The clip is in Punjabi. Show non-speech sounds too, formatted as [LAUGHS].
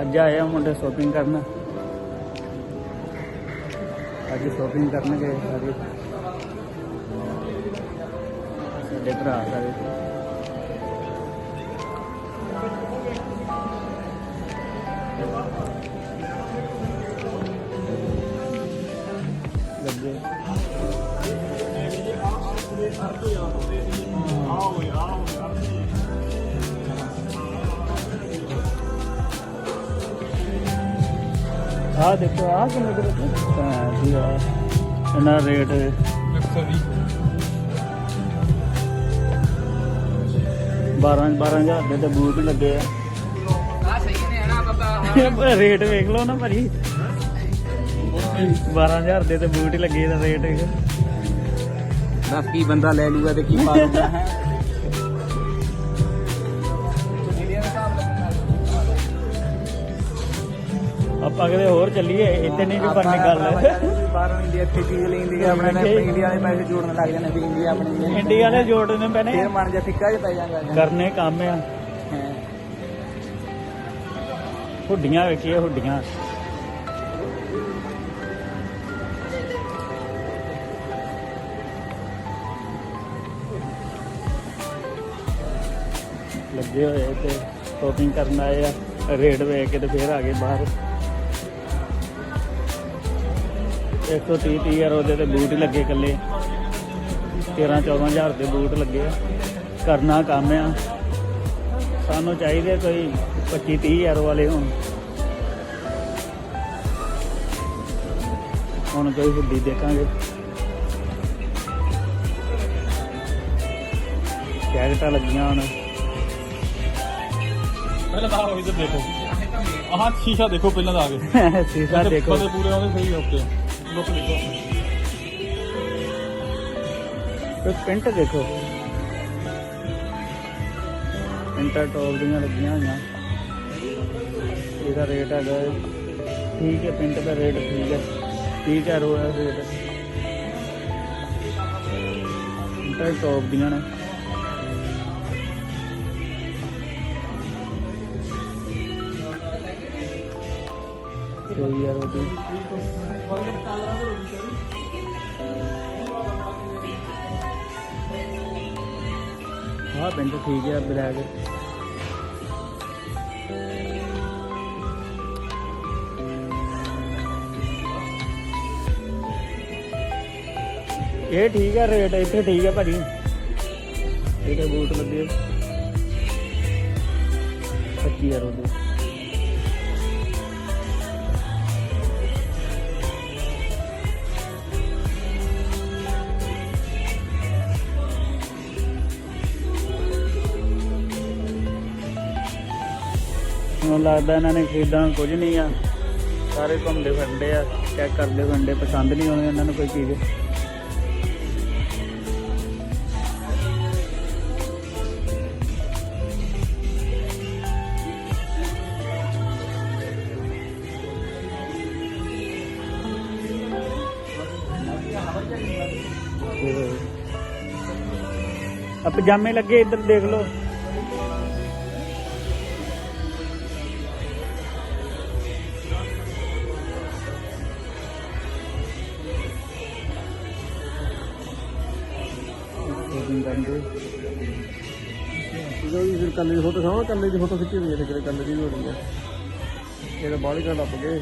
ਅੱਜ ਆਏ ਆ ਮੁੰਡੇ ਸ਼ੋਪਿੰਗ ਕਰਨ। ਅੱਜ ਸ਼ੋਪਿੰਗ ਕਰਨ ਗਏ ਸਾਰੇ। ਸਾਡੇ ਭਰਾ ਸਾਰੇ। ਲੱਗੇ। ਆ ਦੇਖੋ ਆ ਕਿੰਨੇ ਦੇ ਵਿੱਚ ਹਾਂ ਜੀ ਆ ਇਹਨਾਂ ਰੇਟ 120 12 12000 ਦੇ ਤੇ ਬੂਟ ਲੱਗੇ ਆ। ਆ ਸਹੀ ਨੇ ਨਾ ਬਾਬਾ ਰੇਟ ਵੇਖ ਲਓ ਨਾ ਭਾਜੀ। 12000 ਦੇ ਤੇ ਬੂਟ ਹੀ ਲੱਗੇ ਦਾ ਰੇਟ ਦੱਸ ਕੀ ਬੰਦਾ ਲੈ ਲੂਗਾ ਤੇ ਕੀ ਪਾ ਲੂਗਾ ਹੈ? ਆਪਾਂ ਕਿਤੇ ਹੋਰ ਚੱਲੀਏ ਇੱਥੇ ਨਹੀਂ ਕੋਈ ਬਣਨੀ ਗੱਲ। ਬਾਹਰੋਂ ਇੰਡੀਆ ਇੱਥੇ ਚੀਜ਼ ਲੈਂਦੀ ਹੈ ਆਪਣੇ ਨਾਲ ਇੰਡੀਆ ਵਾਲੇ ਪੈਸੇ ਜੋੜਨ ਲੱਗ ਜਾਂਦੇ ਵੀ ਇੰਡੀਆ ਆਪਣੀ ਇੰਡੀਆ ਵਾਲੇ ਜੋੜਨੇ ਪੈਣੇ ਫੇਰ ਮਨ ਜਾ ਫਿੱਕਾ ਜਿਹਾ ਪੈ ਜਾਂਦਾ ਕਰਨੇ ਕੰਮ ਆ। ਹੁੱਡੀਆਂ ਵੇਖੀਏ ਹੁੱਡੀਆਂ। ਲੱਗੇ ਹੋਏ ਤੇ ਸ਼ੋਪਿੰਗ ਕਰਨ ਆਏ ਆ। ਰੇਟ ਵੇਖ ਕੇ ਤੇ ਫੇਰ ਆ ਗਏ ਬਾਹਰ। 130 30 ਯਾਰ ਉਹਦੇ ਤੇ ਬੂਟ ਲੱਗੇ ਇਕੱਲੇ। 13 14000 ਦੇ ਬੂਟ ਲੱਗੇ ਆ। ਕਰਨਾ ਕੰਮ ਆ। ਸਾਨੂੰ ਚਾਹੀਦੇ ਕੋਈ 25 30 ਯਾਰ ਵਾਲੇ ਹੋਣ। ਹੁਣ ਕੋਈ ਹੁੱਡੀ ਦੇਖਾਂਗੇ। ਕੈਰਟਾ ਲੱਗੀਆਂ ਹੁਣ। ਪਹਿਲਾਂ ਤਾਂ ਆਹ ਇਧਰ ਦੇਖੋ। ਆਹ ਸ਼ੀਸ਼ਾ ਦੇਖੋ ਪਹਿਲਾਂ ਤਾਂ ਆ ਗਏ। [LAUGHS] ਸੀਸਾ ਦੇਖੋ। ਪੂਰੇ ਆਉਂਦੇ ਸਹੀ ਓਕੇ। ਲੁੱਕ ਦੇਖੋ ਤੇ ਪਿੰਟ ਦੇਖੋ ਪਿੰਟਾਂ ਟੌਪ ਦੀਆਂ ਲੱਗੀਆਂ ਹੋਈਆਂ ਇਹਦਾ ਰੇਟ ਹੈਗਾ ਹੈ- ਠੀਕ ਹੈ ਪਿੰਟ ਦਾ ਰੇਟ ਠੀਕ ਹੈ ਠੀਕ ਹੈ ਰੋ ਰੇਟ ਪਿੰਟਾਂ ਟੌਪ ਦੀਆਂ ਨੇ ਕੋਈ ਯਾਰ ਉਹਦੀ ਹਾਂ ਪਿੰਟ ਠੀਕ ਹੈ ਬਲੈਕ। ਇਹ ਠੀਕ ਹੈ ਰੇਟ ਇੱਥੇ ਠੀਕ ਹੈ ਭਾਜੀ। ਇਹਦੇ ਬੂਟ ਲੱਗੇ। 25 ਯਾਰ ਮੈਨੂੰ ਲੱਗਦਾ ਇਹਨਾਂ ਨੇ ਖਰੀਦਣਾ ਕੁਝ ਨਹੀਂ ਆ। ਸਾਰੇ ਘੁੰਮਦੇ ਫਿਰਦੇ ਆ ਚੈੱਕ ਕਰਦੇ ਫਿਰਦੇ, ਪਸੰਦ ਨਹੀਂ ਆਉਣੀ ਇਹਨਾਂ ਨੂੰ ਕੋਈ ਚੀਜ਼। ਆ ਪਜਾਮੇ ਲੱਗੇ ਇੱਧਰ ਦੇਖ ਲਓ। ਸ਼ੋਪਿੰਗ ਕਰਦੇ ਵੀ ਫਿਰ ਕੱਲੇ ਦੀ ਫੋਟੋ ਖਾਵਾ ਕੱਲੇ ਦੀ ਫੋਟੋ ਖਿੱਚੀ ਹੋਈ ਹੈ ਤੇ ਕੱਲੇ ਦੀ ਵੀ ਹੋ ਹੈ। ਇਹ ਤਾਂ ਬਾਹਰ ਹੀ ਘਰ ਲੱਪ ਗਏ।